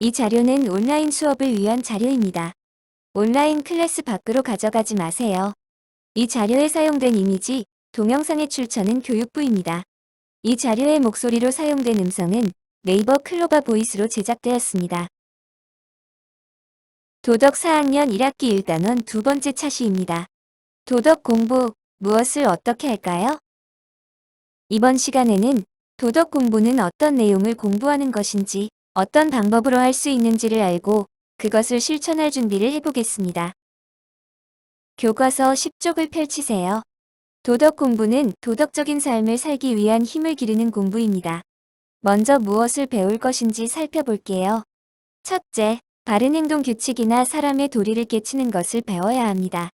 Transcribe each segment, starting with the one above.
이 자료는 온라인 수업을 위한 자료입니다. 온라인 클래스 밖으로 가져가지 마세요. 이 자료에 사용된 이미지, 동영상의 출처는 교육부입니다. 이 자료의 목소리로 사용된 음성은 네이버 클로바 보이스로 제작되었습니다. 도덕 4학년 1학기 1단원 두 번째 차시입니다. 도덕 공부, 무엇을 어떻게 할까요? 이번 시간에는 도덕 공부는 어떤 내용을 공부하는 것인지, 어떤 방법으로 할 수 있는지를 알고 그것을 실천할 준비를 해보겠습니다. 교과서 10쪽을 펼치세요. 도덕 공부는 도덕적인 삶을 살기 위한 힘을 기르는 공부입니다. 먼저 무엇을 배울 것인지 살펴볼게요. 첫째, 바른 행동 규칙이나 사람의 도리를 깨치는 것을 배워야 합니다.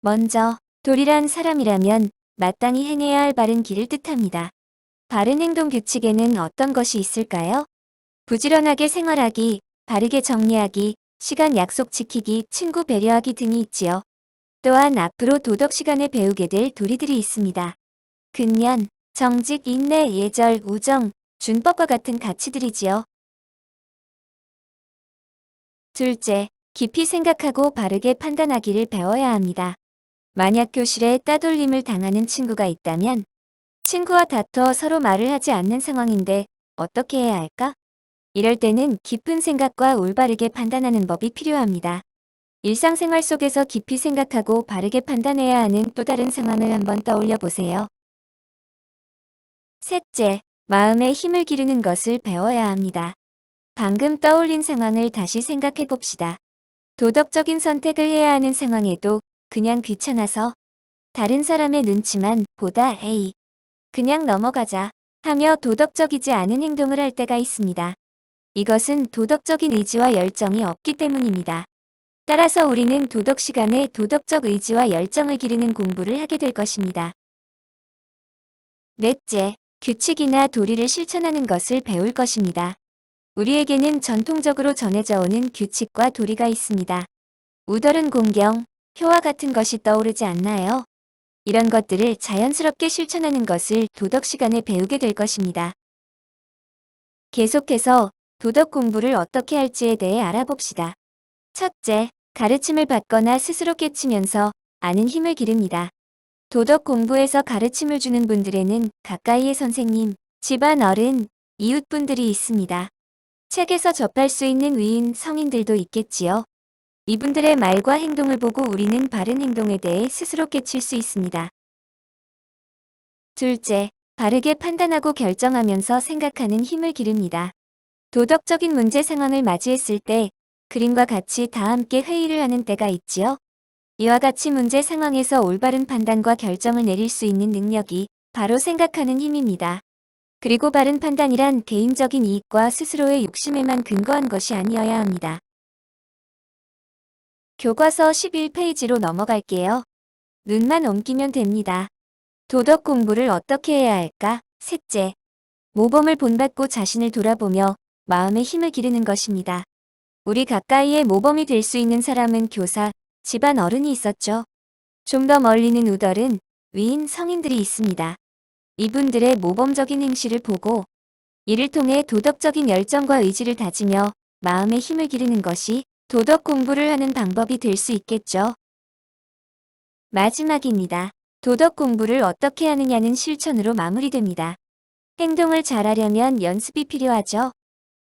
먼저, 도리란 사람이라면 마땅히 행해야 할 바른 길을 뜻합니다. 바른 행동 규칙에는 어떤 것이 있을까요? 부지런하게 생활하기, 바르게 정리하기, 시간 약속 지키기, 친구 배려하기 등이 있지요. 또한 앞으로 도덕 시간에 배우게 될 도리들이 있습니다. 근면, 정직, 인내, 예절, 우정, 준법과 같은 가치들이지요. 둘째, 깊이 생각하고 바르게 판단하기를 배워야 합니다. 만약 교실에 따돌림을 당하는 친구가 있다면 친구와 다퉈 서로 말을 하지 않는 상황인데 어떻게 해야 할까? 이럴 때는 깊은 생각과 올바르게 판단하는 법이 필요합니다. 일상생활 속에서 깊이 생각하고 바르게 판단해야 하는 또 다른 상황을 한번 떠올려 보세요. 셋째, 마음의 힘을 기르는 것을 배워야 합니다. 방금 떠올린 상황을 다시 생각해 봅시다. 도덕적인 선택을 해야 하는 상황에도 그냥 귀찮아서 다른 사람의 눈치만 보다 에이 그냥 넘어가자 하며 도덕적이지 않은 행동을 할 때가 있습니다. 이것은 도덕적인 의지와 열정이 없기 때문입니다. 따라서 우리는 도덕 시간에 도덕적 의지와 열정을 기르는 공부를 하게 될 것입니다. 넷째, 규칙이나 도리를 실천하는 것을 배울 것입니다. 우리에게는 전통적으로 전해져 오는 규칙과 도리가 있습니다. 우덜은 공경, 효와 같은 것이 떠오르지 않나요? 이런 것들을 자연스럽게 실천하는 것을 도덕 시간에 배우게 될 것입니다. 계속해서 도덕 공부를 어떻게 할지에 대해 알아봅시다. 첫째, 가르침을 받거나 스스로 깨치면서 아는 힘을 기릅니다. 도덕 공부에서 가르침을 주는 분들에는 가까이의 선생님, 집안 어른, 이웃분들이 있습니다. 책에서 접할 수 있는 위인 성인들도 있겠지요. 이분들의 말과 행동을 보고 우리는 바른 행동에 대해 스스로 깨칠 수 있습니다. 둘째, 바르게 판단하고 결정하면서 생각하는 힘을 기릅니다. 도덕적인 문제 상황을 맞이했을 때 그림과 같이 다 함께 회의를 하는 때가 있지요. 이와 같이 문제 상황에서 올바른 판단과 결정을 내릴 수 있는 능력이 바로 생각하는 힘입니다. 그리고 바른 판단이란 개인적인 이익과 스스로의 욕심에만 근거한 것이 아니어야 합니다. 교과서 11페이지로 넘어갈게요. 눈만 옮기면 됩니다. 도덕 공부를 어떻게 해야 할까? 셋째, 모범을 본받고 자신을 돌아보며 마음의 힘을 기르는 것입니다. 우리 가까이에 모범이 될 수 있는 사람은 교사, 집안 어른이 있었죠. 좀 더 멀리는 우덜은 위인 성인들이 있습니다. 이분들의 모범적인 행실을 보고 이를 통해 도덕적인 열정과 의지를 다지며 마음의 힘을 기르는 것이 도덕 공부를 하는 방법이 될 수 있겠죠. 마지막입니다. 도덕 공부를 어떻게 하느냐는 실천으로 마무리됩니다. 행동을 잘하려면 연습이 필요하죠.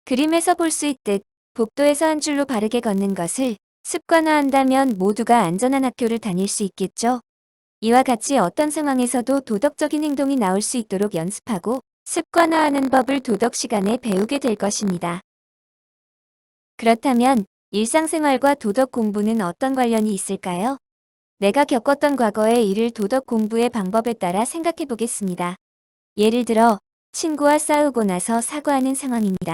그림에서 볼 수 있듯 복도에서 한 줄로 바르게 걷는 것을 습관화한다면 모두가 안전한 학교를 다닐 수 있겠죠. 이와 같이 어떤 상황에서도 도덕적인 행동이 나올 수 있도록 연습하고 습관화하는 법을 도덕 시간에 배우게 될 것입니다. 그렇다면 일상생활과 도덕 공부는 어떤 관련이 있을까요? 내가 겪었던 과거의 일을 도덕 공부의 방법에 따라 생각해 보겠습니다. 예를 들어, 친구와 싸우고 나서 사과하는 상황입니다.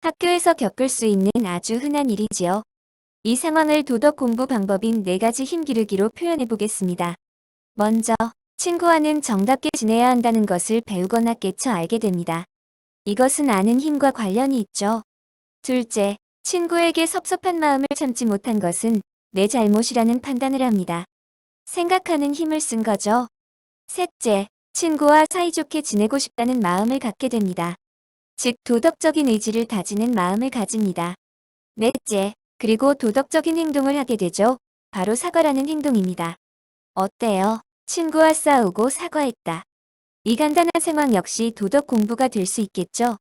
학교에서 겪을 수 있는 아주 흔한 일이지요. 이 상황을 도덕 공부 방법인 네 가지 힘 기르기로 표현해 보겠습니다. 먼저, 친구와는 정답게 지내야 한다는 것을 배우거나 깨쳐 알게 됩니다. 이것은 아는 힘과 관련이 있죠. 둘째, 친구에게 섭섭한 마음을 참지 못한 것은 내 잘못이라는 판단을 합니다. 생각하는 힘을 쓴 거죠. 셋째, 친구와 사이좋게 지내고 싶다는 마음을 갖게 됩니다. 즉 도덕적인 의지를 다지는 마음을 가집니다. 넷째, 그리고 도덕적인 행동을 하게 되죠. 바로 사과라는 행동입니다. 어때요? 친구와 싸우고 사과했다. 이 간단한 상황 역시 도덕 공부가 될 수 있겠죠?